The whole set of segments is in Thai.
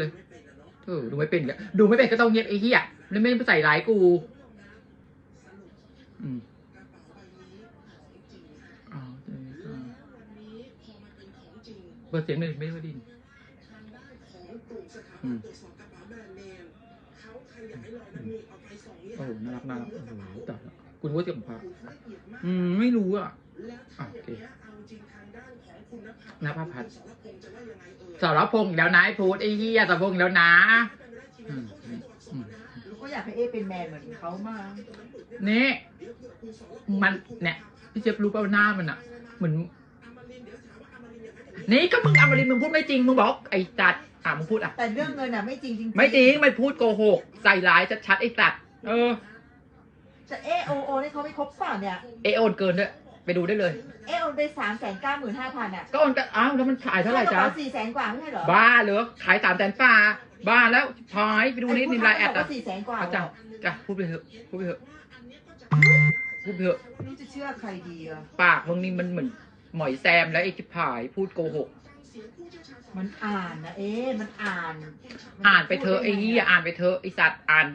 เลยเออดูไม่เป็นอีกดูไม่เป็นก็ต้องเงียบไอ้เหี้ยแล้วไม่ใส่ร้ายกู อืมอ๋อเออเออเปิดเสียงหน่อยไม่ได้ยินอืมโอ้โหน่ารักน่ารักโอ้โหตัดคุณว่าเสียงพระอืม ไม่รู้อะอะโอเค นภพัฒน์สารพงษ์อีกแล้วนะไอ้พูดไอ้เหี้ยสารพงษ์อีกแล้วนะอืมอืมอืมก็อยากให้เอ๊เป็นแมนเหมือนเขามากนี่ มันเนี่ยพี่เจี๊ยบรู้ป่าวหน้ามันอะเหมือน นี่ก็มึงอมรินทร์มึงพูดไม่จริงมึงบอกไอ้จัดอะมึงพูดอะ แต่เรื่องเงินอะไม่จริงจริงๆไม่จริงไม่พูดโกหกใส่ร้ายชัดๆไอ้สัตว์เออแต่เอโอโอนี่เขาไม่ครบป่ะเนี่ย เอโอนเกินด้วย ไปดูได้เลย เอโอนไปสามแสนเก้าหมื่นห้าพันอะก็โอนกันอ้าวแล้วมันขายเท่าไหร่จ๊ะสี่แสนกว่าไม่ใช่เหรอบ้าเหรอขายสามแสนฝ่าบ้าแล้วพายไปดูนิดนิมไลน์แอดอะอะสี่แสนกว่าเอาจ้ะจ้ะพูดไปเถอะพูดไปเถอะพูดไปเถอะไม่รู้จะเชื่อใครดีอะปากมึงนี่มันเหมือนหมอยแซมแล้วไอ้จิบผายพูดโกหกมันอ่านนะเอ๊มันอ่าน อ่านไปเถอะไอ้เหี้ยอ่านไปเถอะไอ้สัตว์อ่าน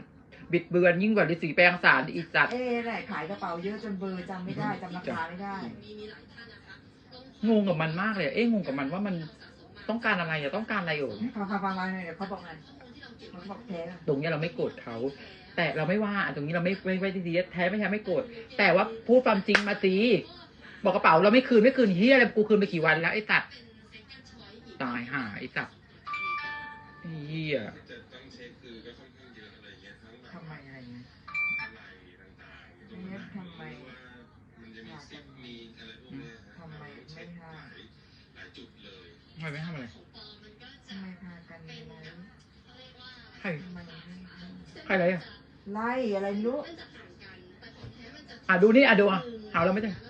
บิดเบือนยิ่งกว่าฤาษีแปลงสารไอ้สัตว์เอ๊แหละขายกระเป๋าเยอะจนเบอร์จำไม่ได้จำราคาไม่ได้ งงกับมันมากเลยอะเอ๊ะงงกับมันว่ามันต้องการอะไรอะต้องการอะไรอยู่ฟังฟังฟังมาเดี๋ยวเขาบอกไงเขาบอกแท้อะตรงเนี้ยเราไม่โกรธเขาแต่เราไม่ว่าตรงนี้เราไม่ไม่ไม่ดีแท้ไม่ใช่ไม่โกรธแต่ว่าพูดความจริงมาสิบอกกระเป๋าเราไม่คืนไม่คืนเฮียอะไรกูคืนไปกี่วันแล้วไอ้ตัดตายห่าไอ้ตัดไอ้เฮียจะต้อง เช็คคือก็ค่อนข้างเยอะอะไรเงี้ยทั้งแบบทำไมอะไรเงี้ยอะไรต่างๆอยู่ตรงนั้นทำไมว่ามันจะมีซิปมีอะไรพวกเนี้ยฮะทำไมไม่เช็คห้าหลายหลายจุดเลยทำไมไม่ทำอะไรทำไมพากันไล่ใครทำไมไม่ห้าใครอะไรอะไล่อะไรไม่รู้อะดูนี่อะดูอะหาเราไม่ได้อะ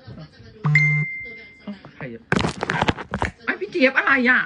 เอ้าใครอะไอ้พี่เจี๊ยบอะไรอะ